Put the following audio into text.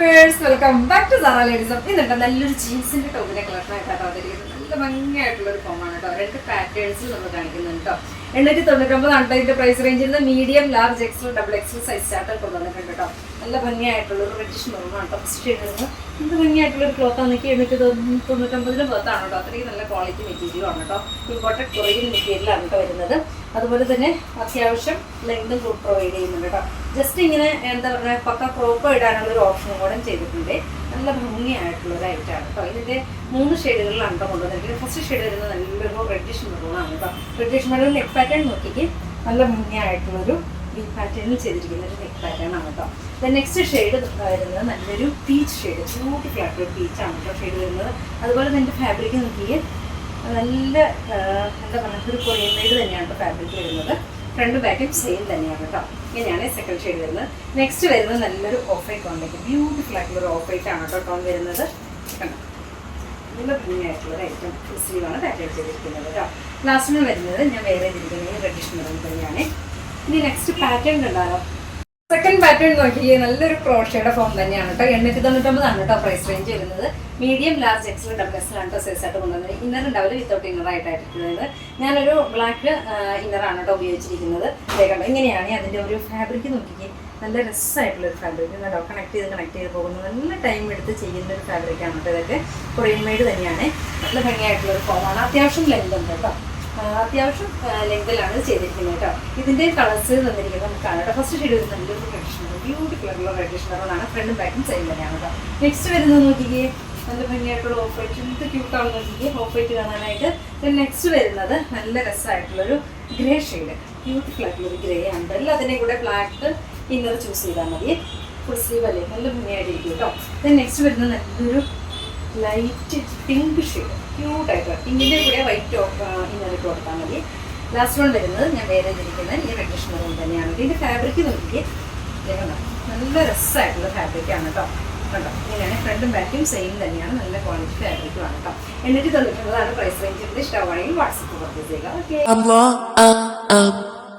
Welcome back to Zara ladies ഇന്നുണ്ട് നല്ലൊരു ജീൻസിന്റെ ടോപ്പിന്റെ കളക്ഷൻ ആയിട്ടാണ് അവതരിക്കുന്നത് നല്ല ഭംഗിയായിട്ടുള്ള ഒരു ഫോമാണ് കേട്ടോ. രണ്ട് പാറ്റേൺസ് നമ്മൾ കാണിക്കുന്നുണ്ട് കേട്ടോ. എണ്ണൂറ്റി തൊണ്ണൂറ്റൊമ്പതാണ് ഇതിന്റെ പ്രൈസ് റേഞ്ചിൽ നിന്ന് medium large XL double XL size chart കൊണ്ടുവന്നിട്ടുണ്ട് കേട്ടോ. നല്ല ഭംഗിയായിട്ടുള്ള ഒരു റെഡിഷ് മെറൂണാണ് കേട്ടോ ഫസ്റ്റ് ചെയ്യുന്നത് എന്ത് ഭംഗിയായിട്ടുള്ള ഒരു ക്ലോത്ത് ആണെങ്കിൽ എണ്ണൂറ്റി തൊണ്ണൂറ്റമ്പതിലും പുറത്താണ് കേട്ടോ. അത്രയും നല്ല ക്വാളിറ്റി മെറ്റീരിയലാണ് കേട്ടോ. ഇമ്പോർട്ടഡ് കൊറിയൻ മെറ്റീരിയലാണ് കേട്ടോ വരുന്നത്. അതുപോലെ തന്നെ അത്യാവശ്യം ലെങ്തും പ്രൊവൈഡ് ചെയ്യുന്നുണ്ട് കേട്ടോ. ജസ്റ്റ് ഇങ്ങനെ എന്താ പറയുക പക്ക ക്രോപ്പ് ഇടാനുള്ള ഒരു ഓപ്ഷനും കൂടെ ചെയ്തിട്ടുണ്ട്. നല്ല ഭംഗിയായിട്ടുള്ള ഒരു ഐറ്റമാണ് കേട്ടോ. ഇതിന്റെ മൂന്ന് ഷെയ്ഡുകളിലാണ് കേട്ടോ കൊണ്ടുവന്നിരിക്കുന്നത് ഫസ്റ്റ് ഷെയ്ഡ് വരുന്നത് നല്ലൊരു റെഡിഷ് മെറൂണാണ് കേട്ടോ. റെഡിഷ് മെറൂൺ നെക്ക് പാറ്റേൺ നോക്കിക്ക്. നല്ല ഭംഗിയായിട്ടുള്ളൊരു ഈ പാറ്റേണിൽ ചെയ്തിരിക്കുന്ന ഒരു നെക്ക് പാറ്റേൺ ആണ് കേട്ടോ ദ നെക്സ്റ്റ് ഷെയ്ഡ് വരുന്നത് നല്ലൊരു പീച്ച് ഷെയ്ഡ് ബ്യൂട്ടിഫുൾ ആയിട്ടുള്ള പീച്ചാണ് കേട്ടോ ഷെയ്ഡ് വരുന്നത്. അതുപോലെ തന്നെ ഫാബ്രിക് നോക്കിയേ നല്ല എന്താ പറയുക ഒരു കൊറിയൻ മെയ്ഡ് തന്നെയാണ് ഫാബ്രിക് വരുന്നത്. ഫ്രണ്ട് ബാക്കും സെയിം തന്നെയാണ് കേട്ടോ ഇങ്ങനെയാണ് സെക്കൻഡ് ഷെയ്ഡ് വരുന്നത്. നെക്സ്റ്റ് വരുന്നത് നല്ലൊരു ഓഫ് വൈറ്റ് ബ്യൂട്ടിഫുൾ ആയിട്ടുള്ള ഒരു ഓഫ് ആണ് കേട്ടോ ടോൺ വരുന്നത്. കണ്ടോ? നല്ല ഭംഗിയായിട്ടുള്ള ഒരു ഐറ്റം സ്ലീവാണ് പാറ്റേൺ ചെയ്തിരിക്കുന്നത് കേട്ടോ ലാസ്റ്റിന് വരുന്നത് ഞാൻ വേറെ ഇതിരിക്കുന്നത് ട്രഡീഷണൽ തന്നെയാണ്. ഇനി നെക്സ്റ്റ് പാറ്റേൺ ഉണ്ടാകാം സെക്കൻഡ് പാറ്റേൺ നോക്കിയേ നല്ലൊരു ക്രോഷയുടെ ഫോം തന്നെയാണ് കേട്ടോ എണ്ണൂറ്റി തൊണ്ണൂറ്റൊമ്പതാണ് കേട്ടോ പ്രൈസ് റേഞ്ച് വരുന്നത് മീഡിയം ലാർജ് എക്സൽ ഡബിൾ എക്സലാണ് കേട്ടോ സൈസ് ആയിട്ട് കൊണ്ടുവന്നത് ഇന്നർ ഉണ്ടാവില്ല വിത്തൗട്ട് ഇന്നർ ആയിട്ടായിരിക്കുന്നത് ഞാനൊരു ബ്ലാക്ക് ഇന്നറാണ് കേട്ടോ ഉപയോഗിച്ചിരിക്കുന്നത്. ദേ കണ്ടോ ഇങ്ങനെയാണ് അതിന്റെ ഒരു ഫാബ്രിക് നോക്കിക്കേ. നല്ല രസമായിട്ടുള്ള ഒരു ഫാബ്രിക് കേട്ടോ കണക്ട് ചെയ്ത് കണക്ട് ചെയ്ത് പോകുന്നത് നല്ല ടൈം എടുത്ത് ചെയ്യുന്ന ഒരു ഫാബ്രിക്കാണ് കേട്ടോ ഇതൊക്കെ. കൊറിയൻ മെയ്ഡ് തന്നെയാണ്. നല്ല ഭംഗിയായിട്ടുള്ള ഒരു ഫോമാണ് അത്യാവശ്യം ലെങ്ത് ഉണ്ട് കേട്ടോ അത്യാവശ്യം ലെങ്തിലാണ് ഇത് ചെയ്തിരിക്കുന്നത് കേട്ടോ. ഇതിന്റെ കളേഴ്സ് തന്നിരിക്കുന്നത് നമുക്ക് കാണാം ഫസ്റ്റ് ഷെയ്ഡ് വരുന്നത് നല്ലൊരു റെഡിഷ് ബ്യൂട്ടിഫുൾ ആയിട്ടുള്ള റെഡിഷ് കളറാണ് ഫ്രണ്ടും ബാക്കും സെയിം തന്നെയാണ് കേട്ടോ. നെക്സ്റ്റ് വരുന്നത് നോക്കിക്കേ. നല്ല ഭംഗിയായിട്ടുള്ള ഓഫ് വൈറ്റ് എന്ത് ക്യൂട്ടാണ് നോക്കിക്കേ. ഓഫ് വൈറ്റ് കാണാനായിട്ട്. നെക്സ്റ്റ് വരുന്നത് നല്ല രസമായിട്ടുള്ളൊരു ഗ്രേ ഷെയ്ഡ് ബ്യൂട്ടിഫുൾ ആയിട്ടുള്ള ഒരു ഗ്രേ ആണ് എല്ലാത്തിന്റെയും കൂടെ ബ്ലാക്ക് ഇന്നർ ചൂസ് ചെയ്താൽ മതി. ഫുൾ സ്ലീവ് അല്ലേ? നല്ല ഭംഗിയായിട്ടിരിക്കും കേട്ടോ. ദെൻ നെക്സ്റ്റ് വരുന്നത് നല്ലൊരു ലൈറ്റ് പിങ്ക് ഷെയ്ഡ് ക്യൂട്ടായിട്ടുള്ള പിങ്കിന്റെ കൂടെ വൈറ്റ് കൊടുത്താൽ മതി. ലാസ്റ്റ് വൺ വരുന്നത് ഞാൻ വേറെ ഇരിക്കുന്നത് ഈ റെഡിഷ് മെറൂൺ തന്നെയാണ്. ഇതിന്റെ ഫാബ്രിക് നോക്കിയേ. നല്ല രസമായിട്ടുള്ള ഫാബ്രിക്കാണ് കേട്ടോ കണ്ടോ? ഇങ്ങനെയാണ് ഫ്രണ്ടും ബാക്കും സെയിം തന്നെയാണ്. നല്ല ക്വാളിറ്റി ഫാബ്രിക്കുമാണ് കേട്ടോ എന്നിട്ട് തന്നിട്ടുള്ളതാണ് പ്രൈസ് റേഞ്ച് ഇഷ്ടമാണെങ്കിൽ വാട്സപ്പ് പർച്ചേസ് ചെയ്യുക. ഓക്കെ.